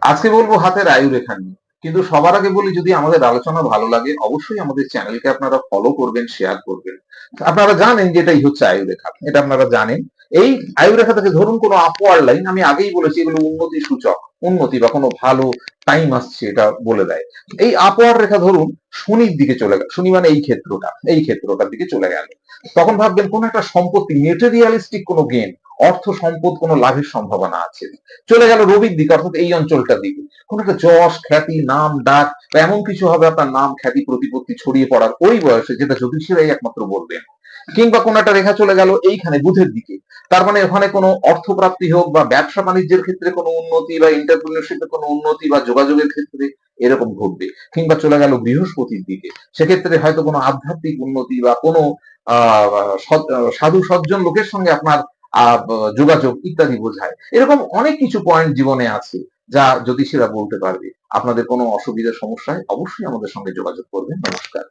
আজকে বলব হাতের আয়ু রেখা নিয়ে। কিন্তু সবার আগে বলি, যদি আমাদের আলোচনা ভালো লাগে, অবশ্যই আমাদের চ্যানেলকে আপনারা ফলো করবেন শেয়ার করবেন। আপনারা জানেন যে এটাই হচ্ছে আয়ু রেখা। এটা আপনারা জানেন। এই আয়ু রেখা থেকে ধরুন কোনো আপওয়ার্ড লাইন আমি আগেই বলেছি, এগুলো উন্নতি সূচক। উন্নতি বা কোনো ভালো টাইম আসছে এটা বলে দেয়। এই আপওয়ার্ড রেখা ধরুন শনির দিকে চলে গেল। শনি মানে এই ক্ষেত্রটা, এই ক্ষেত্রটার দিকে চলে গেল। তখন ভাববেন কোন একটা সম্পত্তি মেটেরিয়ালিস্টিক কোনো গেন অর্থ সম্পদ কোনো লাভের সম্ভাবনা আছে। চলে গেল রবির দিকে, অর্থাৎ এই অঞ্চলটার দিকে। কোন একটা যশ, খ্যাতি, নাম, ডাক, বা এমন কিছু হবে আপনার নাম, খ্যাতি, প্রতিপত্তি ছড়িয়ে পড়ার ওই বয়সে যেটা জ্যোতিষীরাই একমাত্র বলবেন। কিংবা কোন একটা রেখা চলে গেল এইখানে বুধের দিকে। তার মানে ওখানে কোনো অর্থপ্রাপ্তি হোক বা ব্যবসা বাণিজ্যের ক্ষেত্রে কোনো উন্নতি বা এন্টারপ্রিনারশিপে কোনো উন্নতি বা যোগাযোগের ক্ষেত্রে এরকম ঘটবে। কিংবা চলে গেল বৃহস্পতির দিকে। সেক্ষেত্রে হয়তো কোনো আধ্যাত্মিক উন্নতি বা কোনো সাধু সজ্জন লোকের সঙ্গে আপনার যোগাযোগ ইত্যাদি বোঝায়। এরকম অনেক কিছু পয়েন্ট জীবনে আছে যা জ্যোতিষীরা বলতে পারবে। আপনাদের কোনো অসুবিধার সমস্যায় অবশ্যই আমাদের সঙ্গে যোগাযোগ করবেন। নমস্কার।